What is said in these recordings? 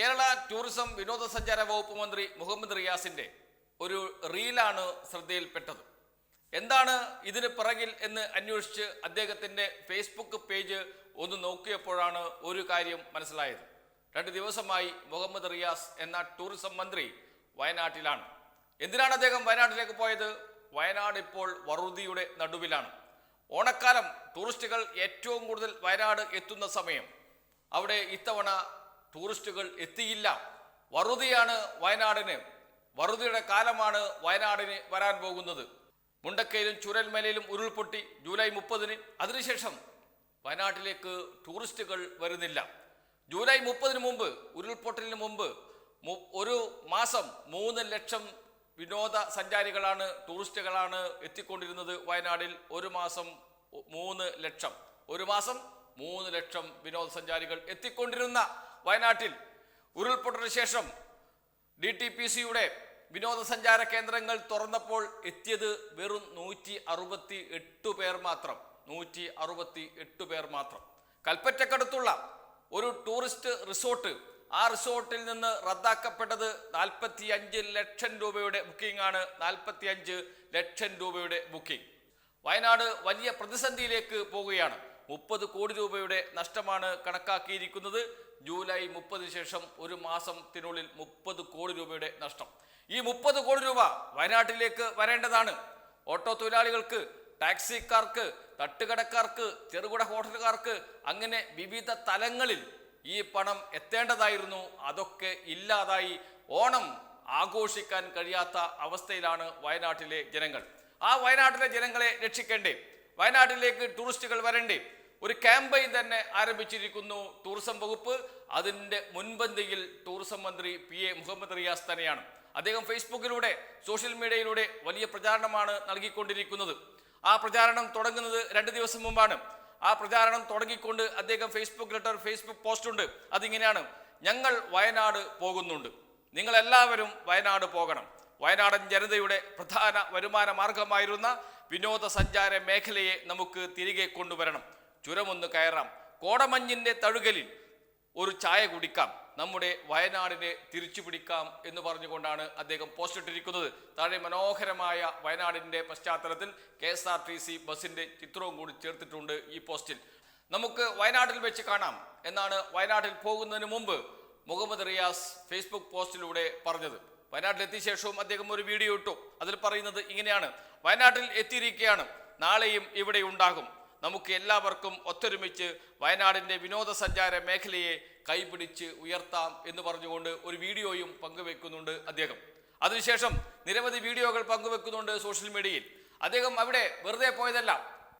Kerala tourism വിനോദസഞ്ചാര വകുപ്പ് മന്ത്രി മുഹമ്മദ് റിയാസിന്റെ ഒരു റീലാണ് ശ്രദ്ധയിൽപ്പെട്ടത്. എന്താണ് ഇതിന് പിറകിൽ എന്ന് അന്വേഷിച്ച് അദ്ദേഹത്തിന്റെ ഫേസ്ബുക്ക് പേജ് ഒന്ന് നോക്കിയപ്പോഴാണ് ഒരു കാര്യം മനസ്സിലായത്. രണ്ട് ദിവസമായി മുഹമ്മദ് റിയാസ് എന്ന ടൂറിസം മന്ത്രി വയനാട്ടിലാണ്. എന്തിനാണ് അദ്ദേഹം വയനാട്ടിലേക്ക് പോയത്? വയനാട് ഇപ്പോൾ വറുതിയുടെ നടുവിലാണ്. ഓണക്കാലം ടൂറിസ്റ്റുകൾ ഏറ്റവും കൂടുതൽ വയനാട് എത്തുന്ന സമയം. അവിടെ ഇത്തവണ ടൂറിസ്റ്റുകൾ എത്തിയില്ല. വറുതിയാണ് വയനാടിന്. വറുതിയുടെ കാലമാണ് വയനാടിന് വരാൻ പോകുന്നത്. മുണ്ടക്കയിലും ചുരൽമലയിലും ഉരുൾപൊട്ടി ജൂലൈ മുപ്പതിന്. അതിനുശേഷം വയനാട്ടിലേക്ക് ടൂറിസ്റ്റുകൾ വരുന്നില്ല. ജൂലൈ മുപ്പതിന് മുമ്പ് ഉരുൾപൊട്ടലിന് മുമ്പ് ഒരു മാസം മൂന്ന് ലക്ഷം വിനോദ സഞ്ചാരികളാണ് ടൂറിസ്റ്റുകളാണ് എത്തിക്കൊണ്ടിരുന്നത് വയനാടിൽ ഒരു മാസം മൂന്ന് ലക്ഷം. ഒരു മാസം മൂന്ന് ലക്ഷം വിനോദസഞ്ചാരികൾ എത്തിക്കൊണ്ടിരുന്ന വയനാട്ടിൽ ഉരുൾപൊട്ടലിന് ശേഷം ഡി ടി പി സിയുടെ വിനോദസഞ്ചാര കേന്ദ്രങ്ങൾ തുറന്നപ്പോൾ എത്തിയത് വെറും നൂറ്റി അറുപത്തി എട്ട് പേർ മാത്രം. നൂറ്റി അറുപത്തി എട്ട് പേർ മാത്രം. കൽപ്പറ്റക്കടുത്തുള്ള ഒരു ടൂറിസ്റ്റ് റിസോർട്ട് ആ റിസോർട്ടിൽ നിന്ന് റദ്ദാക്കപ്പെട്ടത് നാൽപ്പത്തി അഞ്ച് ലക്ഷം രൂപയുടെ ബുക്കിംഗ് ആണ്. നാൽപ്പത്തി അഞ്ച് ലക്ഷം രൂപയുടെ ബുക്കിംഗ്. വയനാട് വലിയ പ്രതിസന്ധിയിലേക്ക് പോവുകയാണ് മുപ്പത് കോടി രൂപയുടെ നഷ്ടമാണ് കണക്കാക്കിയിരിക്കുന്നത്. ജൂലൈ മുപ്പതിന് ശേഷം ഒരു മാസത്തിനുള്ളിൽ മുപ്പത് കോടി രൂപയുടെ നഷ്ടം. ഈ മുപ്പത് കോടി രൂപ വയനാട്ടിലേക്ക് വരേണ്ടതാണ്. ഓട്ടോ തൊഴിലാളികൾക്ക് ടാക്സിക്കാർക്ക് തട്ടുകടക്കാർക്ക് ചെറുകിട ഹോട്ടലുകാർക്ക് അങ്ങനെ വിവിധ തലങ്ങളിൽ ഈ പണം എത്തേണ്ടതായിരുന്നു. അതൊക്കെ ഇല്ലാതായി ഓണം ആഘോഷിക്കാൻ കഴിയാത്ത അവസ്ഥയിലാണ് വയനാട്ടിലെ ജനങ്ങൾ. ആ വയനാട്ടിലെ ജനങ്ങളെ രക്ഷിക്കേണ്ടേ? വയനാട്ടിലേക്ക് ടൂറിസ്റ്റുകൾ വരണ്ടേ? ഒരു ക്യാമ്പയിൻ തന്നെ ആരംഭിച്ചിരിക്കുന്നു ടൂറിസം വകുപ്പ്. അതിന്റെ മുൻപന്തിയിൽ ടൂറിസം മന്ത്രി പി എ മുഹമ്മദ് റിയാസ് തന്നെയാണ്. അദ്ദേഹം ഫേസ്ബുക്കിലൂടെ സോഷ്യൽ മീഡിയയിലൂടെ വലിയ പ്രചാരണമാണ് നൽകിക്കൊണ്ടിരിക്കുന്നത്. ആ പ്രചാരണം തുടങ്ങുന്നത് രണ്ട് ദിവസം മുമ്പാണ്. ആ പ്രചാരണം തുടങ്ങിക്കൊണ്ട് അദ്ദേഹം ഫേസ്ബുക്കിലിട്ട ഒരു ഫേസ്ബുക്ക് പോസ്റ്റ് ഉണ്ട്. അതിങ്ങനെയാണ് ഞങ്ങൾ വയനാട് പോകുന്നുണ്ട്. നിങ്ങളെല്ലാവരും വയനാട് പോകണം. വയനാടൻ ജനതയുടെ പ്രധാന വരുമാന മാർഗമായിരുന്ന വിനോദസഞ്ചാര മേഖലയെ നമുക്ക് തിരികെ കൊണ്ടുവരണം. ചുരമൊന്ന് കയറാം. കോടമഞ്ഞിന്റെ തഴുകലിൽ ഒരു ചായ കുടിക്കാം. നമ്മുടെ വയനാടിനെ തിരിച്ചു പിടിക്കാം എന്ന് പറഞ്ഞുകൊണ്ടാണ് അദ്ദേഹം പോസ്റ്റ് ഇട്ടിരിക്കുന്നത്. താഴെ മനോഹരമായ വയനാടിന്റെ പശ്ചാത്തലത്തിൽ K S R T C ബസ്സിന്റെ ചിത്രവും കൂടി ചേർത്തിട്ടുണ്ട് ഈ പോസ്റ്റിൽ. നമുക്ക് വയനാട്ടിൽ വെച്ച് കാണാം എന്നാണ് വയനാട്ടിൽ പോകുന്നതിന് മുമ്പ് മുഹമ്മദ് റിയാസ് ഫേസ്ബുക്ക് പോസ്റ്റിലൂടെ പറഞ്ഞത്. വയനാട്ടിൽ എത്തിയ ശേഷവും അദ്ദേഹം ഒരു വീഡിയോ ഇട്ടു. അതിൽ പറയുന്നത് ഇങ്ങനെയാണ്. വയനാട്ടിൽ എത്തിയിരിക്കുകയാണ്. നാളെയും ഇവിടെ ഉണ്ടാകും. നമുക്ക് എല്ലാവർക്കും ഒത്തൊരുമിച്ച് വയനാടിന്റെ വിനോദസഞ്ചാര മേഖലയെ കൈപിടിച്ച് ഉയർത്താം എന്ന് പറഞ്ഞുകൊണ്ട് ഒരു വീഡിയോയും പങ്കുവെക്കുന്നുണ്ട് അദ്ദേഹം. അതിനുശേഷം നിരവധി വീഡിയോകൾ പങ്കുവെക്കുന്നുണ്ട് സോഷ്യൽ മീഡിയയിൽ. അദ്ദേഹം അവിടെ വെറുതെ പോയതല്ല.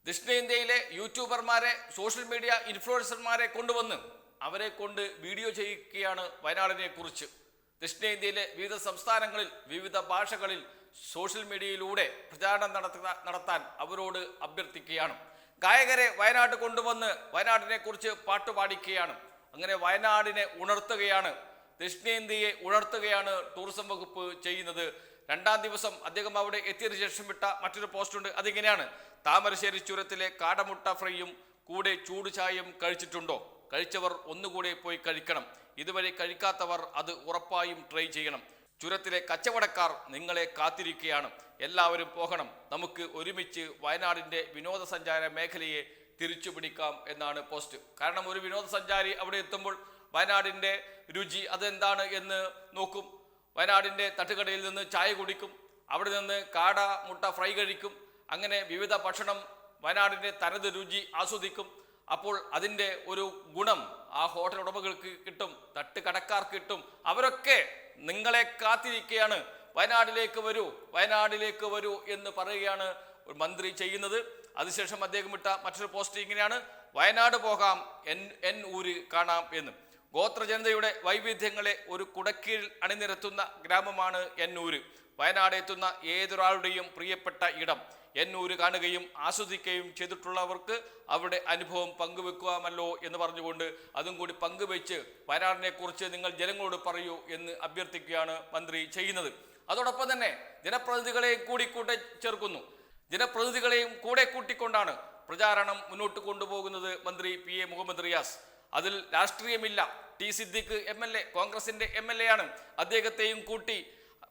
ദക്ഷിണേന്ത്യയിലെ യൂട്യൂബർമാരെ സോഷ്യൽ മീഡിയ ഇൻഫ്ലുവൻസർമാരെ കൊണ്ടുവന്ന് അവരെ കൊണ്ട് വീഡിയോ ചെയ്യിക്കുകയാണ് വയനാടിനെ കുറിച്ച്. ദക്ഷിണേന്ത്യയിലെ വിവിധ സംസ്ഥാനങ്ങളിൽ വിവിധ ഭാഷകളിൽ സോഷ്യൽ മീഡിയയിലൂടെ പ്രചാരണം നടത്താൻ അവരോട് അഭ്യർത്ഥിക്കുകയാണ്. ഗായകരെ വയനാട് കൊണ്ടുവന്ന് വയനാടിനെ കുറിച്ച് പാട്ട് പാടിക്കുകയാണ്. അങ്ങനെ വയനാടിനെ ഉണർത്തുകയാണ്. ദക്ഷിണേന്ത്യയെ ഉണർത്തുകയാണ് ടൂറിസം വകുപ്പ് ചെയ്യുന്നത്. രണ്ടാം ദിവസം അദ്ദേഹം അവിടെ എത്തിയതിനു ശേഷം വിട്ട മറ്റൊരു പോസ്റ്റുണ്ട് അതിങ്ങനെയാണ്. താമരശ്ശേരി ചുരത്തിലെ കാടമുട്ട ഫ്രൈയും കൂടെ ചൂട് ചായയും കഴിച്ചിട്ടുണ്ടോ? കഴിച്ചവർ ഒന്നുകൂടെ പോയി കഴിക്കണം. ഇതുവരെ കഴിക്കാത്തവർ അത് ഉറപ്പായും ട്രൈ ചെയ്യണം. ചുരത്തിലെ കച്ചവടക്കാർ നിങ്ങളെ കാത്തിരിക്കുകയാണ്. എല്ലാവരും പോകണം. നമുക്ക് ഒരുമിച്ച് വയനാടിന്റെ വിനോദസഞ്ചാര മേഖലയെ തിരിച്ചു പിടിക്കാം എന്നാണ് പോസ്റ്റ്. കാരണം ഒരു വിനോദസഞ്ചാരി അവിടെ എത്തുമ്പോൾ വയനാടിന്റെ രുചി അതെന്താണ് എന്ന് നോക്കും. വയനാടിന്റെ തട്ടുകടയിൽ നിന്ന് ചായ കുടിക്കും. അവിടെ നിന്ന് കാട മുട്ട ഫ്രൈ കഴിക്കും. അങ്ങനെ വിവിധ ഭക്ഷണം വയനാടിന്റെ തനത് രുചി ആസ്വദിക്കും. അപ്പോൾ അതിന്റെ ഒരു ഗുണം ആ ഹോട്ടൽ ഉടമകൾക്ക് കിട്ടും തട്ടുകടക്കാർക്ക് കിട്ടും. അവരൊക്കെ നിങ്ങളെ കാത്തിരിക്കുകയാണ് വയനാട്ടിലേക്ക് വരൂ വയനാട്ടിലേക്ക് വരൂ എന്ന് പറയുകയാണ് മന്ത്രി ചെയ്യുന്നത്. അതിനുശേഷം അദ്ദേഹം ഇട്ട മറ്റൊരു പോസ്റ്റ് ഇങ്ങനെയാണ്. വയനാട് പോകാം എൻ എൻ ഊര് കാണാം എന്ന്. ഗോത്ര ജനതയുടെ വൈവിധ്യങ്ങളെ ഒരു കുടക്കീഴിൽ അണിനിരത്തുന്ന ഗ്രാമമാണ് എന്നൂര് വയനാട് എത്തുന്ന ഏതൊരാളുടെയും പ്രിയപ്പെട്ട ഇടം എന്നൂര് കാണുകയും ആസ്വദിക്കുകയും ചെയ്തിട്ടുള്ളവർക്ക് അവിടെ അനുഭവം പങ്കുവെക്കാമല്ലോ എന്ന് പറഞ്ഞുകൊണ്ട് അതും കൂടി പങ്കുവെച്ച് വയനാടിനെക്കുറിച്ച് നിങ്ങൾ ജനങ്ങളോട് പറയൂ എന്ന് അഭ്യർത്ഥിക്കുകയാണ് മന്ത്രി ചെയ്യുന്നത്. അതോടൊപ്പം തന്നെ ജനപ്രതിനിധികളെയും കൂടി കൂട്ടി ചേർക്കുന്നു. ജനപ്രതിനിധികളെയും കൂടെ കൂട്ടിക്കൊണ്ടാണ് പ്രചാരണം മുന്നോട്ട് കൊണ്ടുപോകുന്നത് മന്ത്രി പി എ മുഹമ്മദ് റിയാസ്. അതിൽ രാഷ്ട്രീയമില്ല. T Siddique M L A കോൺഗ്രസിന്റെ എം എൽ എ ആണ്. അദ്ദേഹത്തെയും കൂട്ടി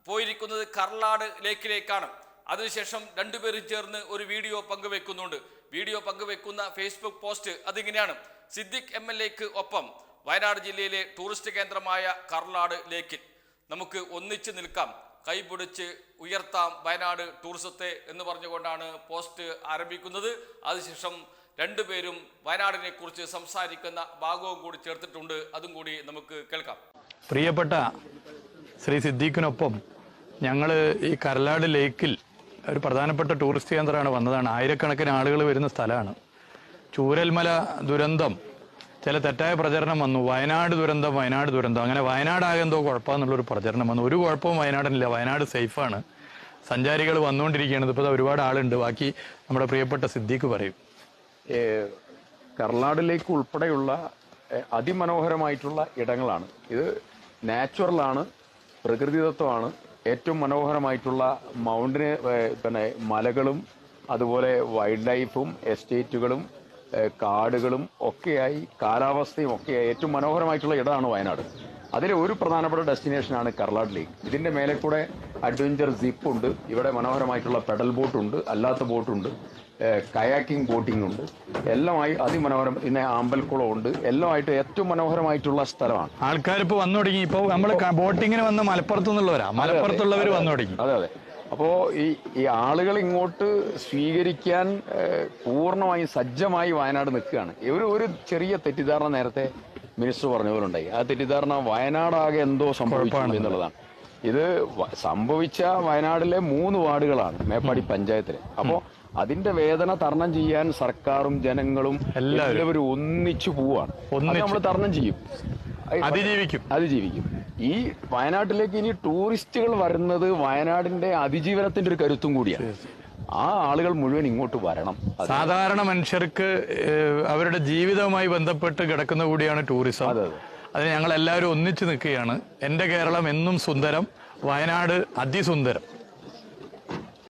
പോയിരിക്കുന്നത് കർലാട് ലേക്കിലേക്കാണ്. അതിനുശേഷം രണ്ടുപേരും ചേർന്ന് ഒരു വീഡിയോ പങ്കുവെക്കുന്നുണ്ട്. വീഡിയോ പങ്കുവെക്കുന്ന ഫേസ്ബുക്ക് പോസ്റ്റ് അതിങ്ങനെയാണ്. സിദ്ദിഖ് എം എൽ എക്ക് ഒപ്പം വയനാട് ജില്ലയിലെ ടൂറിസ്റ്റ് കേന്ദ്രമായ കർലാട് ലേക്കിൽ. നമുക്ക് ഒന്നിച്ചു നിൽക്കാം. കൈപിടിച്ച് ഉയർത്താം വയനാട് ടൂറിസത്തെ എന്ന് പറഞ്ഞുകൊണ്ടാണ് പോസ്റ്റ് ആരംഭിക്കുന്നത്. അതിനുശേഷം രണ്ടുപേരും വയനാടിനെ കുറിച്ച് സംസാരിക്കുന്ന ഭാഗവും കൂടി ചേർത്തിട്ടുണ്ട്. അതും കൂടി നമുക്ക് കേൾക്കാം. പ്രിയപ്പെട്ട ശ്രീ സിദ്ദീഖിനൊപ്പം ഞങ്ങൾ ഈ കരലാട് ലേക്കിൽ ഒരു പ്രധാനപ്പെട്ട ടൂറിസ്റ്റ് കേന്ദ്രമാണ് വന്നതാണ്. ആയിരക്കണക്കിന് ആളുകൾ വരുന്ന സ്ഥലമാണ്. ചൂരൽമല ദുരന്തം ചില തെറ്റായ പ്രചരണം വന്നു. വയനാട് ദുരന്തം വയനാട് ദുരന്തം. അങ്ങനെ വയനാടാകെന്തോ കുഴപ്പമെന്നുള്ളൊരു പ്രചരണം വന്നു. ഒരു കുഴപ്പവും വയനാടിനില്ല. വയനാട് സേഫാണ്. സഞ്ചാരികൾ വന്നുകൊണ്ടിരിക്കുകയാണ് ഇതിപ്പോൾ ഒരുപാട് ആളുണ്ട്. ബാക്കി നമ്മുടെ പ്രിയപ്പെട്ട സിദ്ദീഖ് പറയും. കർണാടിലേക്ക് ഉൾപ്പെടെയുള്ള അതിമനോഹരമായിട്ടുള്ള ഇടങ്ങളാണ്. ഇത് നാച്ചുറലാണ് പ്രകൃതിദത്തമാണ് ഏറ്റവും മനോഹരമായിട്ടുള്ള മൗണ്ടിന് പിന്നെ മലകളും അതുപോലെ വൈൽഡ് ലൈഫും എസ്റ്റേറ്റുകളും കാടുകളും ഒക്കെയായി കാലാവസ്ഥയും ഒക്കെയായി ഏറ്റവും മനോഹരമായിട്ടുള്ള ഇടമാണ് വയനാട്. അതിലെ ഒരു പ്രധാനപ്പെട്ട ഡെസ്റ്റിനേഷനാണ് കർലാട് ലേക്ക്. ഇതിന്റെ മേലെ കൂടെ അഡ്വഞ്ചർ സിപ്പ് ഉണ്ട്. ഇവിടെ മനോഹരമായിട്ടുള്ള പെഡൽ ബോട്ടുണ്ട്. അല്ലാത്ത ബോട്ടുണ്ട്. കയാക്കിംഗ് ബോട്ടിംഗ് ഉണ്ട്. എല്ലാമായി അതിമനോഹരം പിന്നെ അമ്പൽക്കുളം ഉണ്ട് എല്ലാമായിട്ട് ഏറ്റവും മനോഹരമായിട്ടുള്ള സ്ഥലമാണ്. ആൾക്കാർ ഇപ്പോൾ വന്നു തുടങ്ങി. ഇപ്പോൾ നമ്മൾ ബോട്ടിങ്ങിന് വന്ന മലപ്പുറത്തു നിന്നുള്ളവരാ മലപ്പുറത്തുള്ളവർ വന്നു തുടങ്ങി. അതെ അതെ. അപ്പോൾ ഈ ഈ ആളുകൾ ഇങ്ങോട്ട് സ്വീകരിക്കാൻ പൂർണമായി സജ്ജമായി വയനാട് നിൽക്കുകയാണ്. ഇവർ ഒരു ചെറിയ തെറ്റിദ്ധാരണ നേരത്തെ മിനിസ്റ്റർ പറഞ്ഞ പോലെ ഉണ്ടായി. ആ തെറ്റിദ്ധാരണ വയനാടാകെ എന്തോ സംഭവിച്ചു എന്നുള്ളതാണ്. ഇത് സംഭവിച്ച വയനാടിലെ മൂന്ന് വാർഡുകളാണ് മേപ്പാടി പഞ്ചായത്തിലെ. അപ്പോ അതിന്റെ വേദന തരണം ചെയ്യാൻ സർക്കാരും ജനങ്ങളും എല്ലാവരും. ഒന്നിച്ചു പോവാണ്. നമ്മൾ തരണം ചെയ്യും. അതിജീവിക്കും. അതിജീവിക്കും. ഈ വയനാട്ടിലേക്ക് ഇനി ടൂറിസ്റ്റുകൾ വരുന്നത് വയനാടിന്റെ അതിജീവനത്തിന്റെ ഒരു കരുത്തും കൂടിയാണ്. ആ ആളുകൾ മുഴുവൻ ഇങ്ങോട്ട് വരണം. സാധാരണ മനുഷ്യർക്ക് അവരുടെ ജീവിതവുമായി ബന്ധപ്പെട്ട് കിടക്കുന്ന കൂടിയാണ് ടൂറിസം. അതെ, അതെ. അതിന് ഞങ്ങൾ എല്ലാവരും ഒന്നിച്ചു നിൽക്കുകയാണ്. എന്റെ കേരളം എന്നും സുന്ദരം വയനാട് അതിസുന്ദരം.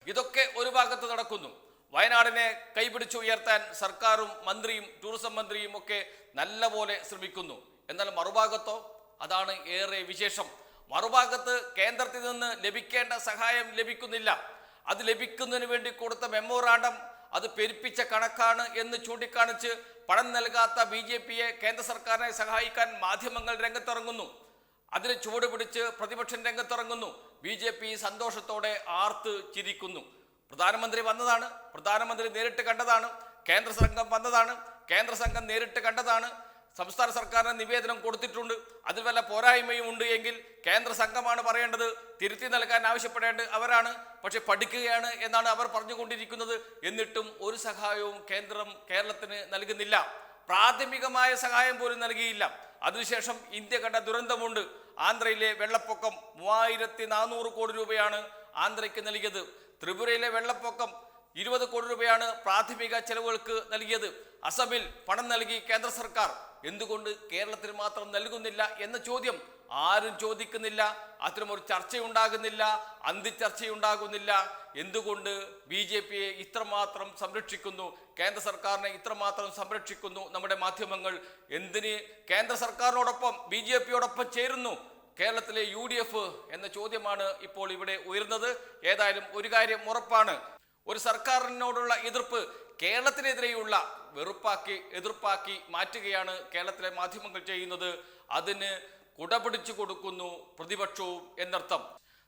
ഇതൊക്കെ ഒരു ഭാഗത്ത് നടക്കുന്നു. വയനാടിനെ കൈപിടിച്ച് ഉയർത്താൻ സർക്കാരും മന്ത്രിയും ടൂറിസം മന്ത്രിയും ഒക്കെ നല്ലപോലെ ശ്രമിക്കുന്നു. എന്നാൽ മറുഭാഗത്തോ അതാണ് ഏറെ വിശേഷം. മറുഭാഗത്ത് കേന്ദ്രത്തിൽ നിന്ന് ലഭിക്കേണ്ട സഹായം ലഭിക്കുന്നില്ല. അത് ലഭിക്കുന്നതിന് വേണ്ടി കൊടുത്ത മെമ്മോറാണ്ടം അത് പെരുപ്പിച്ച കണക്കാണ് എന്ന് ചൂണ്ടിക്കാണിച്ച് പണം നൽകാത്ത ബി ജെ പിയെ കേന്ദ്ര സർക്കാരിനെ സഹായിക്കാൻ മാധ്യമങ്ങൾ രംഗത്തിറങ്ങുന്നു. അതിന് ചുവട് പിടിച്ച് പ്രതിപക്ഷം രംഗത്തിറങ്ങുന്നു. ബി ജെ പി സന്തോഷത്തോടെ ആർത്ത് ചിരിക്കുന്നു. പ്രധാനമന്ത്രി വന്നതാണ്. പ്രധാനമന്ത്രി നേരിട്ട് കണ്ടതാണ്. കേന്ദ്ര സംഘം വന്നതാണ്. കേന്ദ്ര സംഘം നേരിട്ട് കണ്ടതാണ്. സംസ്ഥാന സർക്കാരിന് നിവേദനം കൊടുത്തിട്ടുണ്ട്. അതിൽ വല്ല പോരായ്മയും ഉണ്ട് എങ്കിൽ കേന്ദ്ര സംഘമാണ് പറയേണ്ടത്. തിരുത്തി നൽകാൻ ആവശ്യപ്പെടേണ്ടത് അവരാണ്. പക്ഷെ പഠിക്കുകയാണ് എന്നാണ് അവർ പറഞ്ഞുകൊണ്ടിരിക്കുന്നത്. എന്നിട്ടും ഒരു സഹായവും കേന്ദ്രം കേരളത്തിന് നൽകുന്നില്ല. പ്രാഥമികമായ സഹായം പോലും നൽകിയില്ല. അതിനുശേഷം ഇന്ത്യ കണ്ട ദുരന്തമുണ്ട്. ആന്ധ്രയിലെ വെള്ളപ്പൊക്കം മൂവായിരത്തി നാനൂറ് കോടി രൂപയാണ് ആന്ധ്രയ്ക്ക് നൽകിയത്. ത്രിപുരയിലെ വെള്ളപ്പൊക്കം ഇരുപത് കോടി രൂപയാണ് പ്രാഥമിക ചെലവുകൾക്ക് നൽകിയത്. അസമിൽ പണം നൽകി കേന്ദ്ര സർക്കാർ. എന്തുകൊണ്ട് കേരളത്തിന് മാത്രം നൽകുന്നില്ല എന്ന ചോദ്യം ആരും ചോദിക്കുന്നില്ല. അത്തരമൊരു ചർച്ചയുണ്ടാകുന്നില്ല. അന്തിച്ചർച്ചയുണ്ടാകുന്നില്ല എന്തുകൊണ്ട് ബി ജെ പിയെ ഇത്രമാത്രം സംരക്ഷിക്കുന്നു? കേന്ദ്ര സർക്കാരിനെ ഇത്രമാത്രം സംരക്ഷിക്കുന്നു നമ്മുടെ മാധ്യമങ്ങൾ. എന്തിന്? കേന്ദ്ര സർക്കാരിനോടൊപ്പം ബി ജെ പിയോടൊപ്പം ചേരുന്നു. കേരളത്തിലെ യു ഡി എഫ് എന്ന ചോദ്യമാണ് ഇപ്പോൾ ഇവിടെ ഉയർന്നത്. ഏതായാലും ഒരു കാര്യം ഉറപ്പാണ്. ഒരു സർക്കാരിനോടുള്ള എതിർപ്പ് കേരളത്തിനെതിരെയുള്ള വെറുപ്പാക്കി എതിർപ്പാക്കി മാറ്റുകയാണ് കേരളത്തിലെ മാധ്യമങ്ങൾ ചെയ്യുന്നത്. അതിന് കുടപിടിച്ചു കൊടുക്കുന്നു പ്രതിപക്ഷവും എന്നർത്ഥം.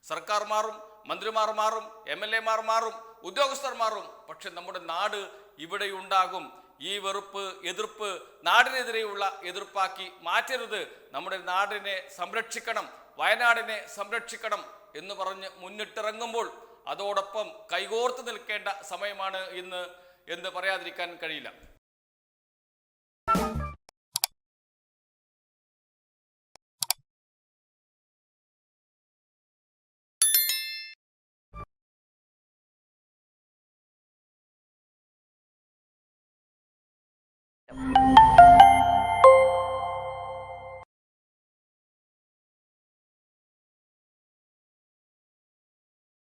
സർക്കാർ മാറും മന്ത്രിമാർ മാറും എം എൽ എമാർ മാറും ഉദ്യോഗസ്ഥർ മാറും. പക്ഷെ നമ്മുടെ നാട് ഇവിടെയുണ്ടാകും. ഈ വെറുപ്പ് എതിർപ്പ് നാടിനെതിരെയുള്ള എതിർപ്പാക്കി മാറ്റരുത്. നമ്മുടെ നാടിനെ സംരക്ഷിക്കണം വയനാടിനെ സംരക്ഷിക്കണം എന്ന് പറഞ്ഞ് മുന്നിട്ടിറങ്ങുമ്പോൾ അതോടൊപ്പം കൈകോർത്ത് നിൽക്കേണ്ട സമയമാണ് ഇന്ന് എന്ന് പറയാതിരിക്കാൻ കഴിയില്ല.